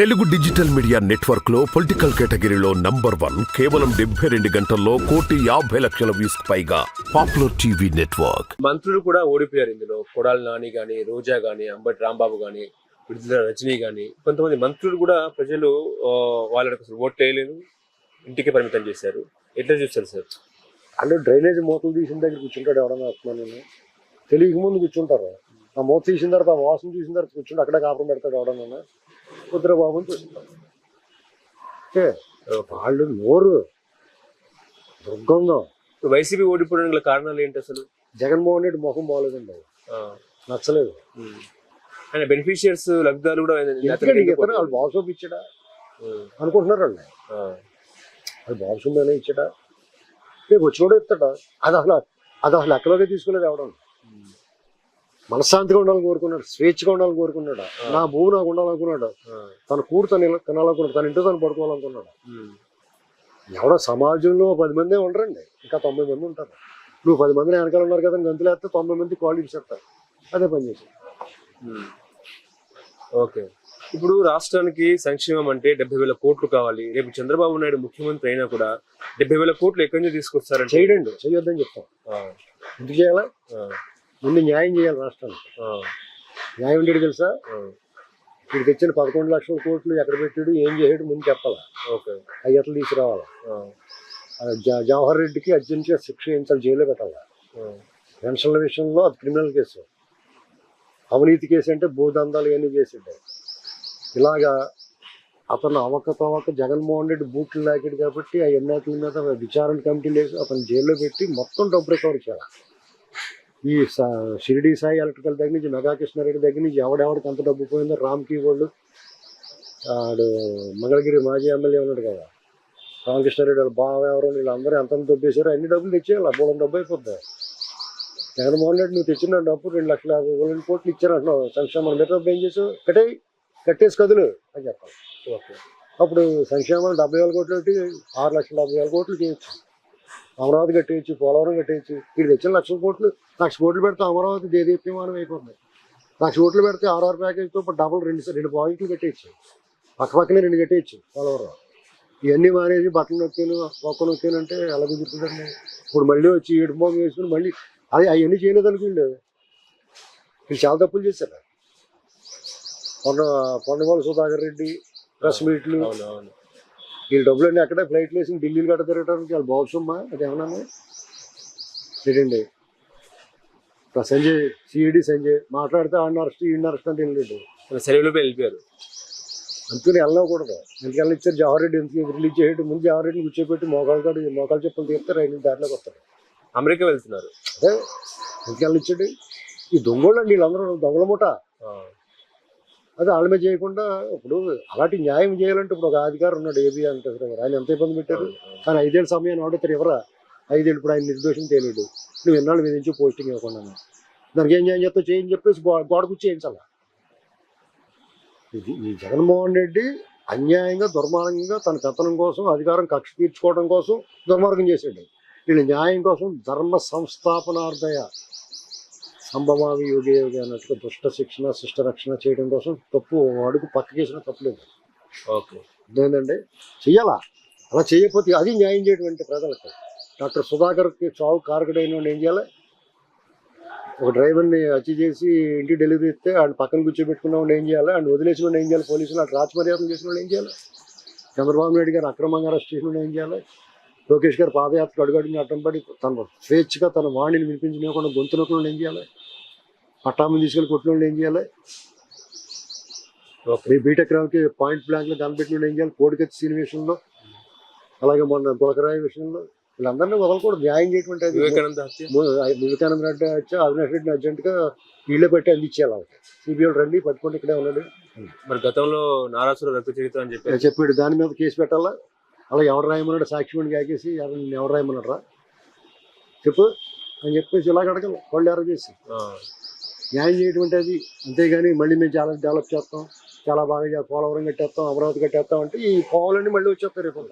Telugu digital media నెట్వర్క్లో political కేటగిరీలో number one కేవలం డెబ్బై రెండు గంటల్లో కోటి యాభై లక్షల వ్యూస్ పైగా పాపులర్ టీవీ నెట్వర్క్. మంత్రులు కూడా ఓడిపోయారు ఇందులో. కొడాలి నాని గాని రోజా గాని అంబటి రాంబాబు గాని విడుదల రజనీ గాని కొంతమంది మంత్రులు కూడా ప్రజలు వాళ్ళకి అసలు ఓట్లు వేయలేదు. ఇంటికి పరిమితం చేశారు. ఎట్లా చూస్తారు సార్? అంటే డ్రైనేజ్ మూతలు తీసిన దగ్గర కూర్చుంటాడు ఎవడన్నా వస్తున్నాను నేను తెలియక ముందు కూర్చుంటారు? ఆ మూత తీసిన తర్వాత ఆ వాసన తీసిన తర్వాత కూర్చుంటే అక్కడే కాపురం పెడతాడు ఎవడన్నా కుదిర బాబు అని వాళ్ళు నోరు దుర్గంధం. వైసీపీ ఓడిపోవడానికి గల కారణాలు ఏంటి అసలు? జగన్మోహన్ రెడ్డి ముఖం బాగోలేదండి నచ్చలేదు. ఆయన బెనిఫిషియర్స్ లబ్ధాలు కూడా ఇతను? వాళ్ళు బాక్సోప్ ఇచ్చాడా? అనుకుంటున్నారు వాళ్ళు? ఆ, అది బాక్సోప్ అయినా ఇచ్చాడా? రేపు వచ్చినోడే ఇస్తాడా? అది అసలు అది అసలు లెక్కలోనే తీసుకోలేదు ఎవడం. మనశ్శాంతిగా ఉండాలని కోరుకున్నాడు స్వేచ్ఛగా ఉండాలని కోరుకున్నాడు. నా భూమి నాకు ఉండాలనుకున్నాడు. తన కూడు తను తినాలనుకున్నాడు తన ఇంట్లో తను పడుకోవాలనుకున్నాడు. ఎవడో సమాజంలో పది మందే ఉండరండి. ఇంకా తొంభై మంది ఉంటారు. నువ్వు పది మందిని వెనకాల ఉన్నారు కదా గంతులు వేస్తే తొంభై మంది క్వాలిటీ చెప్తారు అదే పని చేసి ఉమ్. ఓకే. ఇప్పుడు రాష్ట్రానికి సంక్షేమం అంటే డెబ్బై వేల కోట్లు కావాలి. రేపు చంద్రబాబు నాయుడు ముఖ్యమంత్రి అయినా కూడా డెబ్బై వేల కోట్లు ఎక్కడి నుంచి తీసుకొస్తారంటే? చేయడండి. చేయొద్దని చెప్తాం. ఎందుకు చేయాలా? ముందు న్యాయం చేయాలి రాష్ట్రానికి. న్యాయం ఉండేది తెలుసా? వీడు తెచ్చిన పదకొండు లక్షల కోట్లు ఎక్కడ పెట్టాడు ఏం చేసాడు ముందు చెప్పాలా. ఓకే. అయ్యట్లు తీసుకురావాలా? జవహర్ రెడ్డికి అర్జెంట్గా శిక్ష వేయించాలి జైల్లో పెట్టాలి? పెన్షన్ల విషయంలో అది క్రిమినల్ కేసు. అవినీతి కేసు అంటే భూదందాలు ఇవన్నీ చేసిండే. ఇలాగా అతను అవకతవక జగన్మోహన్ రెడ్డి బూట్లు లాగాడు కాబట్టి ఆ ఎన్నికల మీద విచారణ కమిటీలు వేసి అతను జైల్లో పెట్టి మొత్తం డబ్బు రికవర్ చేయాలి? ఈ స- షిరిడి సాయి ఎలక్ట్రికల్ దగ్గర నుంచి మెగా కృష్ణారెడ్డి దగ్గర నుంచి ఎవడెవడికి ఎంత డబ్బు పోయిందో రామ్కి వాళ్ళు ఆడు మంగళగిరి మాజీ ఎమ్మెల్యే ఉన్నాడు కదా రామకృష్ణారెడ్డి వాళ్ళ బావ ఎవరు వీళ్ళందరూ ఎంత దొబ్బేశారో అన్ని డబ్బులు తెచ్చేయాలి బోలం డబ్బు అయిపోద్ది. జగన్మోహన్ రెడ్డి నువ్వు తెచ్చిన డబ్బు రెండు లక్షల యాభై వేల కోట్లు ఇచ్చారంటున్నావు సంక్షేమం డబ్బు ఏం చేసావు? కట్టేయి కట్టేసి కదులు అని చెప్పాలి. ఓకే. అప్పుడు సంక్షేమం డెబ్బై వేల కోట్లు ఆరు లక్షల డెబ్బై వేల కోట్లు చేయొచ్చు. అమరావతి కట్టేయచ్చు పోలవరం కట్టేయచ్చు వీడు తెచ్చిన లక్షల కోట్లు లక్ష కోట్లు పెడితే అమరావతి దేదీప్యమానం అయిపోతుంది. లక్ష కోట్లు పెడితే ఆర్ఆర్ ప్యాకేజ్తో ఇప్పుడు డబుల్ రెండు రెండు పాయింట్లు కట్టేయచ్చు పక్క పక్కనే రెండు కట్టేయచ్చు పోలవరం. ఇవన్నీ మానేసి బట్టలు నొక్కాను ఒక్క నొక్కాను అంటే ఎలా కుదురుతుందండి? ఇప్పుడు మళ్ళీ వచ్చి ఏడు వేసుకుని మళ్ళీ అది అవన్నీ చేయలేదు అనుకోండి. వీళ్ళు చాలా తప్పులు చేశారు. పొన్న పొన్నవాళ్ళు సుధాకర్ రెడ్డి ప్రెస్ మీట్లు అవును అవును. వీళ్ళ డబ్బులన్నీ అక్కడే ఫ్లైట్లు వేసి ఢిల్లీలు గట్ట తిరగడానికి వాళ్ళు బాగుసమ్మా అది ఏమన్నా ఇప్పుడు సంజయ్ సిఈడి సంజయ్ మాట్లాడితే ఆడిన అరెస్ట్ ఈడిన అరెస్ట్ అంటే వెళ్ళలేదు మన సెలవులో వెళ్ళిపోయారు. అందుకని వెళ్ళకూడదు ఎందుకు వెళ్ళిచ్చారు జవహర్ రెడ్డి ఎందుకు రిలీజ్ చేయడం? ముందు జవహర్ రెడ్డిని కూర్చోబెట్టి మోకాలు కాడు మోకాలు చెప్పులు తీస్తే రైలు దారిలోకి వస్తారు. అమెరికా వెళ్తున్నారు. అదే. ఎందుకు వెళ్ళిచ్చాడు ఈ దొంగోళ్ళు అండి వీళ్ళందరూ దొంగల మూట. అదే వాళ్ళ మీద చేయకుండా ఇప్పుడు అలాంటి న్యాయం చేయాలంటే ఇప్పుడు ఒక అధికారి ఉన్నాడు ఏబి అంటే ఆయన ఎంత ఇబ్బంది పెట్టారు. కానీ ఐదేళ్ళ సమయాన్ని ఆడుతారు ఎవరా? ఐదేళ్ళు ఇప్పుడు ఆయన నిర్దోషం తెలియదు నువ్వు ఎన్నాళ్ళు విధించి పోస్టింగ్ ఇవ్వకుండా దానికి ఏం చేయం చెప్తా చేయని చెప్పేసి గో- గోడకు చేయించాల. ఇది ఈ జగన్మోహన్ రెడ్డి అన్యాయంగా దుర్మార్గంగా తన పెత్తనం కోసం అధికారం కక్ష తీర్చుకోవడం కోసం దుర్మార్గం చేసాడు వీళ్ళు న్యాయం కోసం ధర్మ సంస్థాపనార్థయ సంభవామి యోగి యోగి అన్నట్టుగా దుష్ట శిక్షణ శిష్ట రక్షణ చేయడం కోసం తప్పు అడుగు పక్కకేసిన తప్పులేదు ఓకే. అర్థమైందండి చెయ్యాలా? అలా చేయకపోతే అది న్యాయం చేయడం అంటే ప్రజలకు. డాక్టర్ సుధాకర్కి చావు కారకుడైన ఏం చేయాలి? ఒక డ్రైవర్ని హత్య చేసి ఇంటికి డెలివరీ ఇస్తే ఆయన పక్కన కూర్చోబెట్టుకున్న ఏం చేయాలి? ఆయన వదిలేసిన వాడు ఏం చేయాలి? పోలీసులు అటు రాజమర్యాదలు చేసిన వాడు ఏం చేయాలి? చంద్రబాబు నాయుడు గారు అక్రమంగా అరెస్ట్ చేసిన ఏం చేయాలి? లోకేష్ గారు పాదయాత్ర అడుగడుగుని అడ్డం పడి తన స్వేచ్ఛగా తన వాణిని వినిపించలేకుండా గొంతు ఏం చేయాలి? పట్టామని తీసుకెళ్ళి కొట్టిన వాళ్ళు ఏం చేయాలి? మీ బీటెక్ రావుకి పాయింట్ బ్లాంక్లో కనిపెట్టిన ఏం చేయాలి? కోడికత్తి సీన్ విషయంలో అలాగే మొన్న గులకరాయి విషయంలో వీళ్ళందరినీ వదలకూడదు. న్యాయం చేయటువంటి వివేకానంద రెడ్డి వచ్చి అవినాష్ రెడ్డిని అర్జెంట్గా ఇళ్ళే పెట్టి వాళ్ళకి. సిబిఐ రండి పట్టుకోండి ఇక్కడే ఉన్నాడు మరి గతంలో నారాసుర రక్త చరిత్ర అని చెప్పారు. చెప్పాడు దాని మీద కేసు పెట్టాలా? అలా ఎవరు రాయమన్నాడు? సాక్షిమణి కాకేసి ఎవరు ఎవరు రాయమన్నాడు రా చెప్పు అని చెప్పేసి ఇలాగ అడగాలి వాళ్ళు ఎవరు చేసి? న్యాయం చేయటువంటి అది అంతేగాని మళ్ళీ మేము చాలా డెవలప్ చేస్తాం చాలా బాగా పోలవరం కట్టేస్తాం అమరావతి కట్టేస్తాం అంటే ఈ కోవాలన్నీ మళ్ళీ వచ్చేస్తారు రేపు